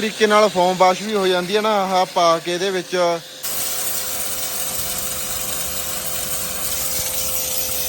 ਤਰੀਕੇ ਨਾਲ form wash ਵੀ ਹੋ ਜਾਂਦੀ ਹੈ ਨਾ ਆਹ ਪਾ ਕੇ ਇਹਦੇ ਵਿੱਚ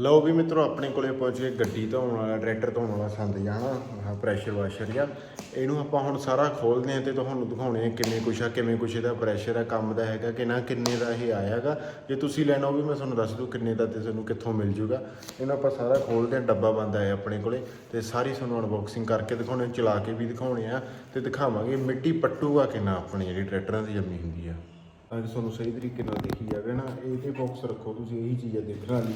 ਲਓ ਵੀ ਮਿੱਤਰੋ, ਆਪਣੇ ਕੋਲੇ ਪਹੁੰਚ ਗਏ ਗੱਡੀ ਧੋਣ ਵਾਲਾ, ਟਰੈਕਟਰ ਧੋਣ ਵਾਲਾ ਸੰਦ ਜਾਣਾ ਆਹ ਪ੍ਰੈਸ਼ਰ ਵਾਸ਼ਰ ਜਾਂ, ਇਹਨੂੰ ਆਪਾਂ ਹੁਣ ਸਾਰਾ ਖੋਲਦੇ ਆ ਤੇ ਤੁਹਾਨੂੰ ਦਿਖਾਉਣੇ ਆ ਕਿਵੇਂ ਕੁਛ ਆ, ਕਿਵੇਂ ਕੁਛ ਇਹਦਾ ਪ੍ਰੈਸ਼ਰ ਆ, ਕੰਮ ਦਾ ਹੈਗਾ ਕਿ ਨਾ, ਕਿੰਨੇ ਦਾ ਇਹ ਆਇਆਗਾ ਜੇ ਤੁਸੀਂ ਲੈਣਾ ਉਹ ਵੀ ਮੈਂ ਤੁਹਾਨੂੰ ਦੱਸ ਦੂੰ ਕਿੰਨੇ ਦਾ ਤੇ ਤੁਹਾਨੂੰ ਕਿੱਥੋਂ ਮਿਲ ਜੂਗਾ। ਇਹਨੂੰ ਆਪਾਂ ਸਾਰਾ ਖੋਲਦੇ ਆ ਡੱਬਾ ਬੰਦ ਆਇਆ ਆਪਣੇ ਕੋਲੇ ਤੇ ਸਾਰੀ ਤੁਹਾਨੂੰ ਅਨਬਾਕਸਿੰਗ ਕਰਕੇ ਦਿਖਾਉਣੇ ਚਲਾ ਕੇ ਵੀ ਦਿਖਾਉਣੇ ਆ ਤੇ ਦਿਖਾਵਾਂਗੇ ਮਿੱਟੀ ਪੱਟੂਗਾ ਕਿੰਨਾ ਆਪਣੀ, ਜਿਹੜੀ ਟਰੈਕਟਰਾਂ ਦੀ ਜੰਮੀ ਹੁੰਦੀ ਆ। ਅੱਜ ਤੁਹਾਨੂੰ ਸਹੀ ਤਰੀਕੇ ਨਾਲ ਦੇਖੀ ਜਾਵੇ ਨਾ ਇਹਦੇ ਬਾਕਸ ਰੱਖੋ ਤੁਸੀਂ, ਇਹੀ ਚੀਜ਼ਾਂ ਦੇਖਣ ਵਾਲੀ।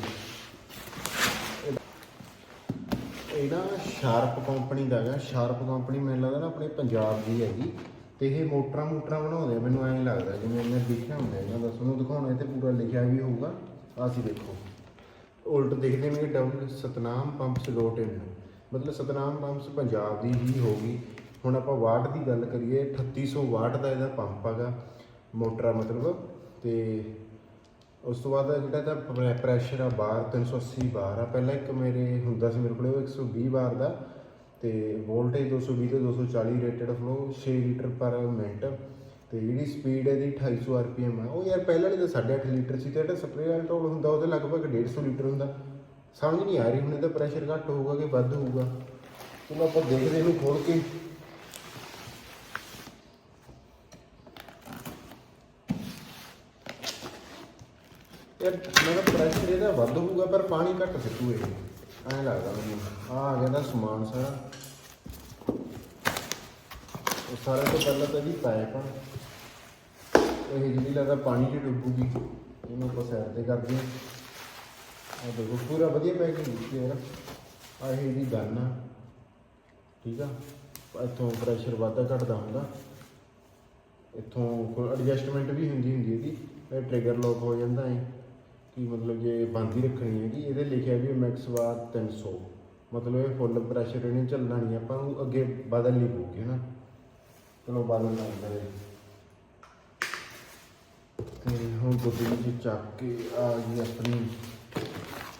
ਇਹ ਨਾ ਸ਼ਾਰਪ ਕੰਪਨੀ ਦਾ ਹੈਗਾ। ਸ਼ਾਰਪ ਕੰਪਨੀ ਮੈਨੂੰ ਲੱਗਦਾ ਨਾ ਆਪਣੇ ਪੰਜਾਬ ਦੀ ਹੈਗੀ। ਤੇ ਇਹ ਮੋਟਰਾਂ ਮੋਟਰਾਂ ਬਣਾਉਂਦੇ ਆ, ਮੈਨੂੰ ਐਂ ਲੱਗਦਾ, ਜਿਵੇਂ ਮੈਂ ਦੇਖਿਆ ਹੁੰਦਾ ਇਹਨਾਂ ਦਾ। ਤੁਹਾਨੂੰ ਦਿਖਾਉਣਾ ਤੇ ਪੂਰਾ ਲਿਖਿਆ ਵੀ ਹੋਊਗਾ। ਆਸੀਂ ਦੇਖੋ। ਉਲਟ ਦੇਖਦੇ ਨੇ double Satnam pumps dot in ਮਤਲਬ ਸਤਨਾਮ ਪੰਪਸ ਪੰਜਾਬ ਦੀ ਹੀ ਹੋਗੀ ਹੁਣ ਆਪਾਂ ਵਾਟ ਦੀ ਗੱਲ ਕਰੀਏ 3800 ਵਾਟ ਦਾ ਇਹਦਾ ਪੰਪ ਹੈਗਾ। ਮੋਟਰ ਆ ਮਤਲਬ। ਤੇ ਉਸ ਤੋਂ ਬਾਅਦ ਜਿਹੜਾ ਇਹਦਾ ਪ੍ਰੈਸ਼ਰ ਆ ਬਾਰ 380 ਬਾਰ ਆ। ਪਹਿਲਾਂ ਇੱਕ ਮੇਰੇ ਹੁੰਦਾ ਸੀ, ਮੇਰੇ ਕੋਲ ਉਹ 120 ਬਾਰ ਦਾ ਤੇ ਵੋਲਟੇਜ 220 ਤੋਂ 240 rated flow 6 litre per minute ਤੇ ਜਿਹੜੀ ਸਪੀਡ ਇਹਦੀ 2800 ਆਰਪੀਐਮ ਆ। ਉਹ ਯਾਰ ਪਹਿਲਾਂ ਵਾਲੀ ਤਾਂ 8.5 ਲੀਟਰ ਸੀ ਤੇ ਜਿਹੜਾ ਸਪਰੇਅ ਵਾਲਾ ਟੋਲ ਹੁੰਦਾ, ਉਹਦੇ ਲਗਭਗ 150 ਲੀਟਰ ਹੁੰਦਾ। ਸਮਝ ਨਹੀਂ ਆ ਰਹੀ, ਹੁਣ ਇਹਦਾ ਪ੍ਰੈਸ਼ਰ ਘੱਟ ਹੋਊਗਾ ਕਿ ਵੱਧ ਹੋਊਗਾ? ਚਲੋ ਆਪਾਂ ਦੇਖਦੇ ਇਹਨੂੰ ਖੋਲ ਕੇ। ਯਾਰ ਮੇਰਾ ਪ੍ਰੈਸ਼ਰ ਇਹਦਾ ਵੱਧ ਹੋਊਗਾ, ਪਰ ਪਾਣੀ ਘੱਟ ਸਿੱਟੂ ਇਹ। ਐਂ ਲੱਗਦਾ ਮੈਨੂੰ। ਆਹ ਆ ਗਿਆ ਦਾ ਸਮਾਨ ਸਾਰਾ। ਉਹ ਸਾਰੇ ਤੋਂ ਪਹਿਲਾਂ ਤਾਂ ਜੀ ਪਾਇਪ ਆ। ਇਹ ਜਿਹੜੀ ਲੱਗਦਾ ਪਾਣੀ 'ਚ ਡੁੱਬੂਗੀ, ਇਹਨੂੰ ਆਪਾਂ ਸਾਈਡ ਤੇ ਕਰਦੇ ਹਾਂ। ਆ ਦੇਖੋ, ਪੂਰਾ ਵਧੀਆ ਪੈਕਿੰਗ ਦਿੱਤੀ ਹੈ ਯਾਰ। ਆ ਇਹ ਦੀ ਗਨ ਆ। ਠੀਕ ਆ? ਇੱਥੋਂ ਪ੍ਰੈਸ਼ਰ ਵਾਧਾ ਘਟਦਾ ਹੁੰਦਾ। ਇੱਥੋਂ ਕੋਈ ਐਡਜਸਟਮੈਂਟ ਵੀ ਹੁੰਦੀ ਹੁੰਦੀ ਇਹਦੀ। ਟ੍ਰਿਗਰ ਲੋਕ ਹੋ ਜਾਂਦਾ ਹੈ ਕਿ ਮਤਲਬ ਜੇ ਬੰਦ ਹੀ ਰੱਖਣੀ ਹੈਗੀ ਇਹਦੇ ਲਿਖਿਆ ਵੀ ਮੈਕਸ ਵਾਰ 300 ਮਤਲਬ ਇਹ ਫੁੱਲ ਪ੍ਰੈਸ਼ਰ ਇਹਨੇ ਚੱਲਣਾ ਨਹੀਂ, ਆਪਾਂ ਨੂੰ ਅੱਗੇ ਬਦਲ ਨਹੀਂ ਪਊਗੀ ਨਾ ਚਲੋ ਬਦਲ ਨਾ ਕਰੇ। ਤੇ ਹੁਣ ਗੁੱਡੀ ਵਿੱਚ ਚੱਕ ਕੇ ਆ ਗਈ ਆਪਣੀ।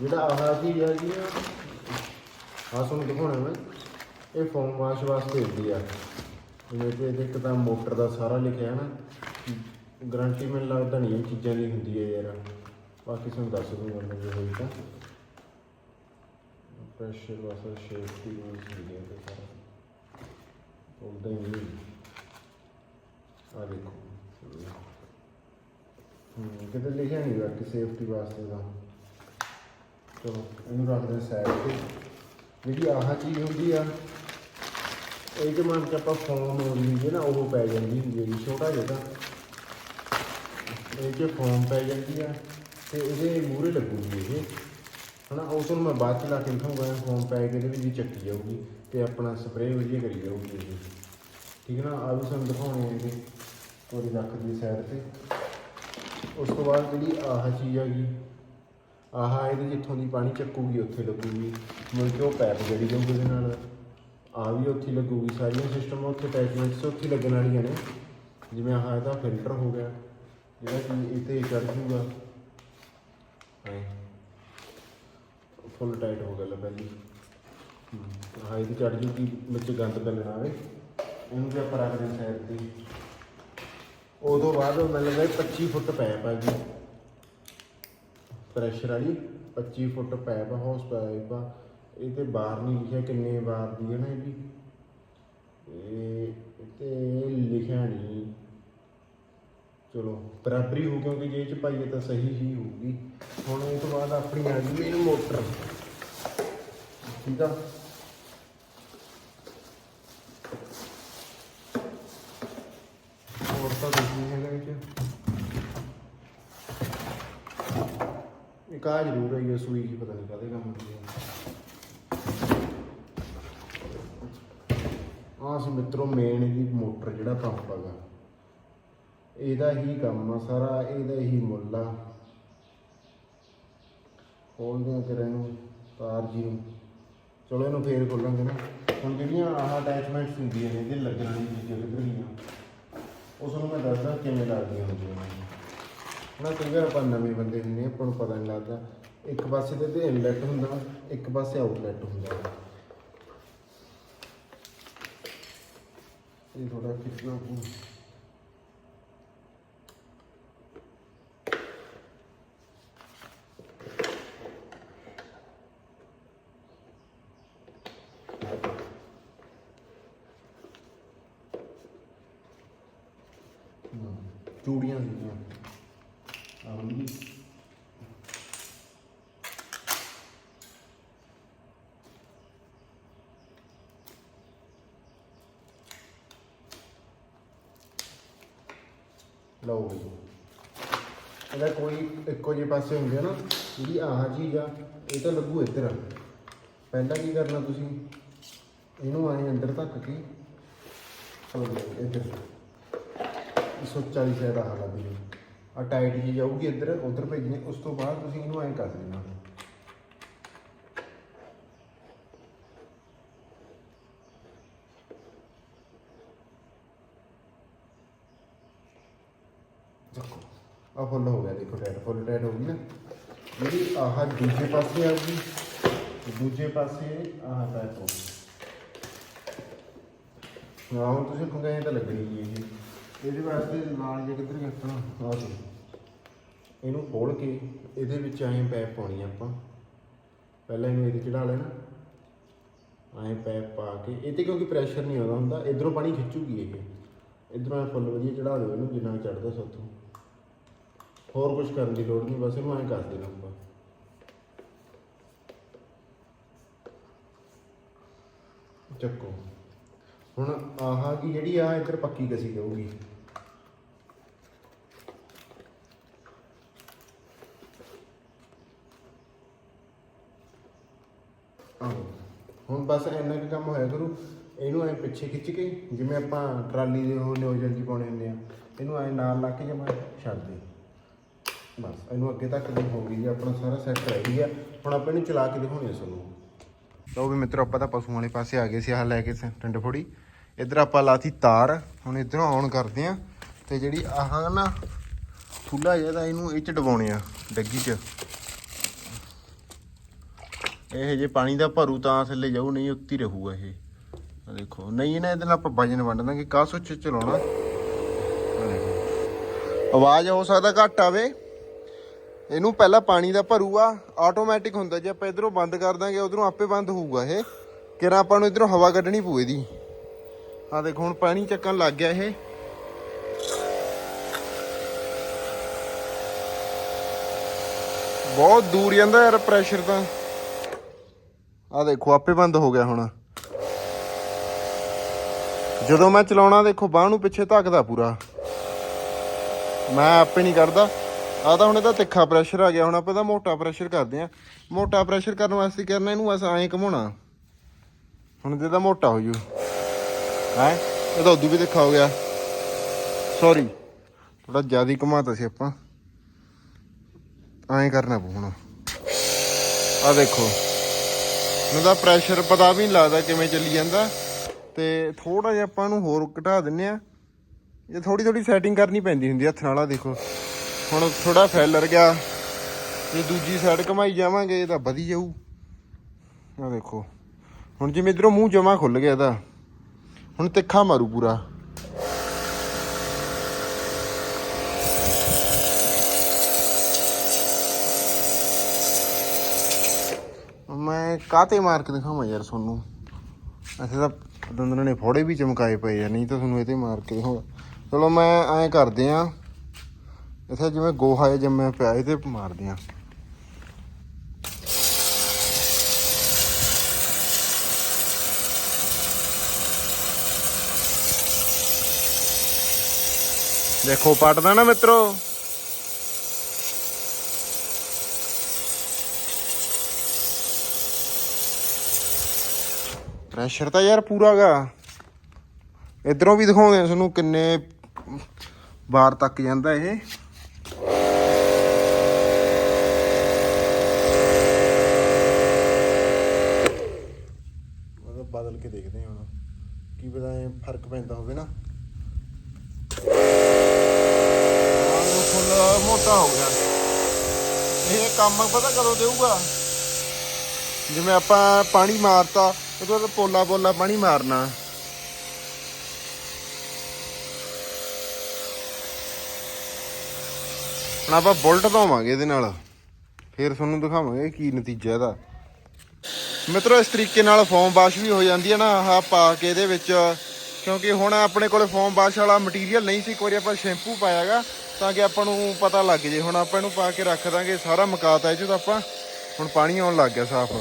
ਜਿਹੜਾ ਆਹ ਚੀਜ਼ ਆ ਜੀ ਆ ਤੁਹਾਨੂੰ ਦਿਖਾਉਣਾ ਮੈਂ। ਇਹ ਫੋਮ ਵਾਸ਼ ਵਾਸਤੇ ਹੁੰਦੀ ਆ। ਜਿਵੇਂ ਕਿ ਇਹਦੇ ਇੱਕ ਤਾਂ ਮੋਟਰ ਦਾ ਸਾਰਾ ਲਿਖਿਆ ਹੈ ਨਾ ਗਰੰਟੀ ਮੈਨੂੰ ਲੱਗਦਾ ਨਹੀਂ ਇਹ ਚੀਜ਼ਾਂ ਦੀ ਹੁੰਦੀ ਹੈ ਯਾਰ। ਬਾਕੀ ਤੁਹਾਨੂੰ ਦੱਸ ਦੂੰਗਾ ਮੈਂ ਜੇ ਹੋਈ ਤਾਂ। ਪ੍ਰੈਸ਼ਰ ਵਾਸਤੇ ਸੇਫਟੀ ਰੂਲਸ ਹੁੰਦੇ ਆ ਤੇ ਸਾਰਾ। ਬੋਲਦਾ ਹੀ ਆ ਦੇਖੋ। ਹੂੰ, ਕਿਤੇ ਲਿਖਿਆ ਨਹੀਂ ਹੋਇਆ ਸੇਫਟੀ ਵਾਸਤੇ ਦਾ। ਚਲੋ, ਇਹਨੂੰ ਰੱਖਦੇ ਸਾਈਡ ਤੇ। ਜਿਹੜੀ ਆਹ ਚੀਜ਼ ਹੁੰਦੀ ਆ, ਇਹ ਜੇ ਮੰਨ ਕੇ ਆਪਾਂ ਫੋਮ ਹੋ ਰਹੀ ਨਾ, ਉਹ ਪੈ ਜਾਂਦੀ ਹੁੰਦੀ ਹੈ ਛੋਟਾ ਜਿਹਾ। ਇਹ ਜੇ ਫੋਮ ਪੈ ਜਾਂਦੀ ਆ। ਤੇ ਇਹਦੇ ਮੂਹਰੇ ਲੱਗੂਗੀ ਇਹ। ਹਨਾ, ਉਹ ਤੁਹਾਨੂੰ ਮੈਂ ਬਾਅਦ ਚ ਲਾ ਕੇ ਦਿਖਾਊਂਗਾ ਫੋਮ ਪੈ ਕੇ ਇਹਦੇ ਵਿੱਚ ਚੱਕੀ ਜਾਊਗੀ ਤੇ ਆਪਣਾ ਸਪਰੇਅ ਵਧੀਆ ਕਰੀ ਜਾਊਗੀ ਇਹ। ਠੀਕ ਹੈ ਨਾ ਆ ਵੀ ਸਾਨੂੰ ਦਿਖਾਉਣੇ ਆ ਇਹ, ਉਹਦੀ ਰੱਖ ਦੀ ਸਾਈਡ ਤੇ। ਉਸ ਤੋਂ ਬਾਅਦ ਜਿਹੜੀ ਆਹ ਚੀਜ਼ ਆ ਗਈ, ਆਹ ਇਹਦੇ ਜਿੱਥੋਂ ਦੀ ਪਾਣੀ ਚੱਕੂਗੀ, ਉੱਥੇ ਲੱਗੂਗੀ। ਮੁੜ ਕੇ ਉਹ ਪੈਪ ਜਿਹੜੀ ਜਾਊਗੀ ਉਹਦੇ ਨਾਲ। ਆ ਵੀ ਉੱਥੇ ਹੀ ਲੱਗੂਗੀ, ਸਾਰੀਆਂ ਸਿਸਟਮ ਉੱਥੇ ਅਟੈਚਮੈਂਟਸ ਉੱਥੇ ਲੱਗਣ ਵਾਲੀਆਂ ਨੇ। ਜਿਵੇਂ ਆਹ ਇਹਦਾ ਫਿਲਟਰ ਹੋ ਗਿਆ, ਜਿਹੜਾ ਕਿ ਇੱਥੇ ਚੜ ਜੂਗਾ ਫੁੱਲ ਟਾਈਟ ਹੋ ਗਿਆ ਲੈ ਪਹਿਲੀ ਹਾਈ ਦੀ ਚੜ ਜੂਗੀ, ਵਿੱਚ ਗੰਦ ਪੈਣਾ ਆਵੇ ਇਹਨੂੰ ਵੀ ਆਪਾਂ ਰੱਖਦੇ ਹਾਂ ਸਾਈਡ ਤੇ। ਉਦੋਂ ਬਾਅਦ ਮੈਨੂੰ ਲੱਗਾ ਇਹ 25 ਫੁੱਟ ਪੈਪ ਆ ਜੀ। ਪ੍ਰੈਸ਼ਰ ਵਾਲੀ 25 ਫੁੱਟ ਪੈਪ ਹਾਊਸ ਪਾਈਪ ਆ। ਇਹ ਤੇ ਬਾਹਰ ਨਹੀਂ ਲਿਖਿਆ ਕਿੰਨੇ ਵਾਰ ਦੀ ਹੈ ਨਾ ਇਹ ਵੀ। ਇਹ ਤੇ ਲਿਖਿਆ ਨਹੀਂ। ਚਲੋ, ਬਰਾਬਰੀ ਹੋ ਕਿਉਂਕਿ ਜੇ ਚ ਪਾਈਏ ਤਾਂ ਸਹੀ ਹੀ ਹੋਊਗੀ। ਹੁਣ ਇਹ ਤੋਂ ਬਾਅਦ ਆਪਣੀ ਆ ਗਈ ਇਹ ਮੋਟਰ। ਠੀਕ ਆ? ਹੋਰ ਤਾਂ ਕੁਝ ਨਹੀਂ ਹੈਗਾ ਇਹ ਚ। ਇੱਕ ਆ ਜ਼ਰੂਰ ਹੈ ਇਹ ਸੂਈ ਜੀ ਪਤਾ ਨਹੀਂ ਕਾਹਦੇ ਕੰਮ ਦੀ ਆ। ਸੀ ਮਿੱਤਰੋ ਮੇਨ ਦੀ ਮੋਟਰ ਜਿਹੜਾ ਪੰਪ ਹੈਗਾ। ਇਹਦਾ ਹੀ ਕੰਮ ਆ ਸਾਰਾ, ਇਹਦਾ ਹੀ ਮੁੱਲ ਆ। ਖੋਲਦੇ ਆ ਫਿਰ ਨੂੰ ਤਾਰ ਜੀ ਨੂੰ। ਚਲੋ ਇਹਨੂੰ ਫੇਰ ਖੋਲਾਂਗੇ ਨਾ। ਹੁਣ ਜਿਹੜੀਆਂ ਆਹ ਅਟੈਚਮੈਂਟਸ ਹੁੰਦੀਆਂ ਨੇ, ਇਹਦੇ ਲੱਗਣ ਵਾਲੀ ਚੀਜ਼ਾਂ ਲੱਗਣੀਆਂ ਉਸ ਨੂੰ ਮੈਂ ਦੱਸਦਾ ਕਿਵੇਂ ਲੱਗਦੀਆਂ ਹੁੰਦੀਆਂ ਨੇ। ਨਾ ਕਈ ਵਾਰ ਆਪਾਂ ਨਵੇਂ ਬੰਦੇ ਹੁੰਦੇ ਆਪਾਂ ਨੂੰ ਪਤਾ ਨਹੀਂ ਲੱਗਦਾ। ਇੱਕ ਪਾਸੇ ਤੇ ਤੇ ਇਨਲੈਟ ਹੁੰਦਾ ਇੱਕ ਪਾਸੇ ਆਊਟਲੈਟ ਹੁੰਦਾ ਇਹ ਥੋੜਾ ਖਿੱਚਣਾ ਪਊ ਹਮ, ਚੂੜੀਆਂ ਸੀਗੀਆਂ। ਆਉਂਦੀ ਲਓ ਬਈ ਇਹਦਾ ਕੋਈ ਇੱਕੋ ਜਿਹੇ ਪਾਸੇ ਹੁੰਦੇ ਆ ਨਾ, ਜਿਹੜੀ ਆਹ ਚੀਜ਼ ਆ, ਇਹ ਤਾਂ ਲੱਗੂ ਇੱਧਰ। ਪਹਿਲਾਂ ਕੀ ਕਰਨਾ ਤੁਸੀਂ? ਇਹਨੂੰ ਆਏ ਅੰਦਰ ਤੱਕ ਕੇ। ਸੋਰੀ ਇੱਧਰ। 140 ਸਾਈਡ ਆਹ ਲੱਗ ਜੀ ਆ ਟਾਈਟ ਜੀ ਜਾਊਗੀ ਇੱਧਰ, ਉੱਧਰ ਭੇਜਣੀ, ਉਸ ਤੋਂ ਬਾਅਦ ਤੁਸੀਂ ਇਹਨੂੰ ਐਂ ਕਰ ਦੇਣਾ। ਦੇਖੋ ਆ ਫੁੱਲ ਹੋ ਗਿਆ, ਦੇਖੋ ਟਾਈਟ ਫੁੱਲ ਟਾਈਟ ਹੋ ਗਈ ਨਾ। ਜਿਹੜੀ ਆਹ ਦੂਜੇ ਪਾਸੇ ਆਊਗੀ ਦੂਜੇ ਪਾਸੇ ਆਹ ਟਾਈਟ ਹੋ ਗਈ। ਹਾਂ, ਹੁਣ ਤੁਸੀਂ ਖੁੰਗਾਂ ਤਾਂ ਲੱਗਣੀ ਜੀ ਇਹ ਇਹਦੇ ਵਾਸਤੇ ਨਾਲ ਜੇ ਕਿੱਧਰ ਰੱਖਣਾ ਆ ਜੀ ਇਹਨੂੰ ਖੋਲ ਕੇ ਇਹਦੇ ਵਿੱਚ ਐਂ ਪੈਪ ਪਾਉਣੀ ਆਪਾਂ। ਪਹਿਲਾਂ ਇਹਨੂੰ ਇਹਦੇ ਚੜਾ ਲੈਣਾ। ਐਂ ਪੈਪ ਪਾ ਕੇ, ਇਹ ਤੇ ਕਿਉਂਕਿ ਪ੍ਰੈਸ਼ਰ ਨਹੀਂ ਆਉਂਦਾ ਹੁੰਦਾ, ਇਧਰੋਂ ਪਾਣੀ ਖਿੱਚੂਗੀ ਇਹ। ਇਧਰੋਂ ਐ ਫੁੱਲ ਵਧੀਆ ਚੜਾ ਦਿਓ ਇਹਨੂੰ, ਜਿੰਨਾ ਚੜਦਾ ਸੋਥੋਂ ਹੋਰ ਕੁਝ ਕਰਨ ਦੀ ਲੋੜ ਨਹੀਂ, ਬਸ ਇਹਨੂੰ ਐਂ ਕਰ ਦੇਣਾ ਆਪਾਂ। ਚੱਕੋ। ਹੁਣ ਆਹ ਕੀ ਜਿਹੜੀ ਆ ਇੱਧਰ ਪੱਕੀ ਕਸੀ ਜਾਊਗੀ। ਆਹੋ ਹੁਣ ਬਸ ਇੰਨਾ ਕੁ ਕੰਮ ਹੋਇਆ ਕਰੂ, ਇਹਨੂੰ ਐ ਪਿੱਛੇ ਖਿੱਚ ਕੇ ਜਿਵੇਂ ਆਪਾਂ ਟਰਾਲੀ ਦੇ ਉਹ ਨਿਓਜਨ ਜੀ ਪਾਉਣੇ ਹੁੰਦੇ ਆ, ਇਹਨੂੰ ਐ ਨਾਲ ਲਾ ਕੇ ਜਮਾ ਛੱਡ ਦੇ। ਬਸ, ਇਹਨੂੰ ਅੱਗੇ ਤੱਕ ਦੀ ਹੋ ਗਈ ਜੀ ਆਪਣਾ ਸਾਰਾ ਸੈੱਟ ਰਹਿ ਗਿਆ ਹੁਣ ਆਪਾਂ ਇਹਨੂੰ ਚਲਾ ਕੇ ਦਿਖਾਉਣੀ ਆ ਤੁਹਾਨੂੰ। ਲਓ ਵੀ ਮਿੱਤਰੋ, ਆਪਾਂ ਤਾਂ ਪਸ਼ੂਆਂ ਵਾਲੇ ਪਾਸੇ ਆ ਗਏ ਸੀ, ਆਹ ਲੈ ਕੇ ਟੰਡ ਫੋੜੀ। ਇੱਧਰ ਆਪਾਂ ਲਾਤੀ ਤਾਰ, ਹੁਣ ਇੱਧਰੋਂ ਆਨ ਕਰਦੇ ਆ। ਤੇ ਜਿਹੜੀ ਆਹ ਨਾ ਥੁੱਲਾ ਜਿਹਾ ਤਾਂ ਇਹਨੂੰ ਇਹ ਚ ਡਵਾਉਣੇ ਆ, ਡੱਗੀ ਚ। ਇਹ ਜੇ ਪਾਣੀ ਦਾ ਭਰੂ ਤਾਂ ਥੱਲੇ ਜਾਊ, ਨਹੀਂ ਉੱਤੀ ਰਹੂਗਾ ਇਹ। ਆ ਦੇਖੋ, ਨਹੀਂ ਨਾ ਇਹਦੇ ਨਾਲ ਆਪਾਂ ਵਜਨ ਵੰਡ ਦਾਂਗੇ ਕਾਸੋ ਚ ਚਲਾਉਣਾ? ਆਵਾਜ਼ ਹੋ ਸਕਦਾ ਘੱਟ ਆਵੇ। ਇਹਨੂੰ ਪਹਿਲਾਂ ਪਾਣੀ ਦਾ ਭਰੂਗਾ ਆਟੋਮੈਟਿਕ ਹੁੰਦਾ ਜੇ ਆਪਾਂ ਇਧਰੋਂ ਬੰਦ ਕਰ ਦਾਂਗੇ, ਉਧਰੋਂ ਆਪੇ ਬੰਦ ਹੋਊਗਾ ਇਹ। ਕਿਰਾ ਆਪਾਂ ਨੂੰ ਇਧਰੋਂ ਹਵਾ ਕੱਢਣੀ ਪਊ ਇਹਦੀ। ਆ ਦੇਖੋ, ਹੁਣ ਪਾਣੀ ਚੱਕਣ ਲੱਗ ਗਿਆ ਇਹ। ਬਹੁਤ ਦੂਰ ਜਾਂਦਾ ਯਾਰ ਪ੍ਰੈਸ਼ਰ ਤਾਂ। ਆ ਦੇਖੋ, ਆਪੇ ਬੰਦ ਹੋ ਗਿਆ ਹੁਣ। ਜਦੋਂ ਮੈਂ ਚਲਾਉਣਾ, ਦੇਖੋ, ਬਾਹ ਨੂੰ ਪਿੱਛੇ ਧੱਕਦਾ ਪੂਰਾ। ਮੈਂ ਆਪੇ ਨਹੀਂ ਕਰਦਾ। ਆ ਤਾਂ ਹੁਣ ਇਹਦਾ ਤਿੱਖਾ ਪ੍ਰੈਸ਼ਰ ਆ ਗਿਆ। ਹੁਣ ਆਪਾਂ ਇਹਦਾ ਮੋਟਾ ਪ੍ਰੈਸ਼ਰ ਕਰਦੇ ਆ ਮੋਟਾ ਪ੍ਰੈਸ਼ਰ ਕਰਨ ਵਾਸਤੇ ਕਰਨਾ, ਇਹਨੂੰ ਬਸ ਐਂ ਘਮਾਉਣਾ। ਹੁਣ ਤੇ ਮੋਟਾ ਹੋ ਜੂ। ਹੈ? ਇਹਦਾ ਉਦੋਂ ਵੀ ਤਿੱਖਾ ਹੋ ਗਿਆ। ਸੌਰੀ ਥੋੜਾ ਜ਼ਿਆਦਾ ਹੀ ਘਮਾਤਾ ਸੀ ਆਪਾਂ। ਐਂ ਕਰਨਾ ਪਊ ਹੁਣ। ਆ ਦੇਖੋ। ਇਹਦਾ ਪ੍ਰੈਸ਼ਰ ਪਤਾ ਵੀ ਨਹੀਂ ਲੱਗਦਾ ਕਿਵੇਂ ਚੱਲੀ ਜਾਂਦਾ। ਤੇ ਥੋੜਾ ਜਿਹਾ ਆਪਾਂ ਨੂੰ ਹੋਰ ਘਟਾ ਦਿੰਨੇ ਆ ਇਹ ਥੋੜੀ ਥੋੜੀ ਸੈਟਿੰਗ ਕਰਨੀ ਪੈਂਦੀ ਹੁੰਦੀ ਹੱਥ ਨਾਲ ਆ ਦੇਖੋ। ਹੁਣ ਥੋੜਾ ਫੈਲਰ ਗਿਆ, ਜੇ ਦੂਜੀ ਸਾਈਡ ਘਮਾਈ ਜਾਵਾਂਗੇ, ਇਹ ਤਾਂ ਵਧੀ ਜਾਊ। ਆ ਦੇਖੋ। ਹੁਣ ਜਿਵੇਂ ਇਧਰੋਂ ਮੂੰਹ ਜਮਾ ਖੁੱਲ ਗਿਆ ਇਹਦਾ। ਹੁਣ ਤਿੱਖਾ ਮਾਰੂ ਪੂਰਾ। ਮੈਂ ਕਾਤੇ ਮਾਰ ਕੇ ਦਿਖਾਵਾਂ ਯਾਰ ਤੁਹਾਨੂੰ? ਅੱਛਾ ਤਾਂ ਦੰਦਰਾਂ ਨੇ ਫੋੜੇ ਵੀ ਚਮਕਾਏ ਪਏ ਆ, ਨਹੀਂ ਤਾਂ ਤੁਹਾਨੂੰ ਇਹ ਤੇ ਮਾਰ ਕੇ ਦਿਖਾਉਂਦਾ ਚਲੋ ਮੈਂ ਐਂ ਕਰਦੇ ਆ। ਇੱਥੇ ਜਿਵੇਂ ਗੋਹਾ ਜਿਹਾ ਜੰਮਿਆ ਪਿਆ ਇਹ ਤੇ ਮਾਰਦੇ ਆ। ਦੇਖੋ ਪਟਦਾ ਨਾ ਮਿੱਤਰੋ। ਪ੍ਰੈਸ਼ਰ ਤਾਂ ਯਾਰ ਪੂਰਾ ਗਾ ਇਧਰੋਂ ਵੀ ਦਿਖਾਉਂਦੇ ਆ ਤੁਹਾਨੂੰ ਕਿੰਨੇ ਬਾਰ ਤੱਕ ਜਾਂਦਾ ਇਹ। ਮਤਲਬ ਬਦਲ ਕੇ ਦੇਖਦੇ ਹਾਂ ਹੁਣ। ਕੀ ਪਤਾ ਇਹ ਫ਼ਰਕ ਪੈਂਦਾ ਹੋਵੇ ਨਾ। ਫੁੱਲ, ਮੋਟਾ ਹੋ ਗਿਆ। ਇਹ ਕੰਮ ਪਤਾ ਕਦੋਂ ਦੇਊਗਾ? ਜਿਵੇਂ ਆਪਾਂ ਪਾਣੀ ਮਾਰਤਾ ਉਦੋਂ ਪੋਲਾ ਪੋਲਾ ਪਾਣੀ ਮਾਰਨਾ। ਹੁਣ ਆਪਾਂ ਬੁਲਟ ਧੋਵਾਂਗੇ ਇਹਦੇ ਨਾਲ। ਫਿਰ ਤੁਹਾਨੂੰ ਦਿਖਾਵਾਂਗੇ ਕੀ ਨਤੀਜਾ ਇਹਦਾ। ਮਿੱਤਰੋ, ਇਸ ਤਰੀਕੇ ਨਾਲ ਫੋਮ ਵਾਸ਼ ਵੀ ਹੋ ਜਾਂਦੀ ਹੈ ਨਾ, ਆਹ ਪਾ ਕੇ ਇਹਦੇ ਵਿੱਚ। ਕਿਉਂਕਿ ਹੁਣ ਆਪਣੇ ਕੋਲ ਫੋਮ ਵਾਸ਼ ਵਾਲਾ ਮਟੀਰੀਅਲ ਨਹੀਂ ਸੀ ਕੋਈ ਆਪਾਂ ਸ਼ੈਂਪੂ ਪਾਇਆਗਾ, ਤਾਂ ਕਿ ਆਪਾਂ ਨੂੰ ਪਤਾ ਲੱਗ ਜੇ। ਹੁਣ ਆਪਾਂ ਇਹਨੂੰ ਪਾ ਕੇ ਰੱਖ ਦਾਂਗੇ, ਸਾਰਾ ਮਕਾਤਾ ਇਹ ਚ ਤਾਂ ਆਪਾਂ। ਹੁਣ ਪਾਣੀ ਆਉਣ ਲੱਗ ਗਿਆ ਸਾਫ਼।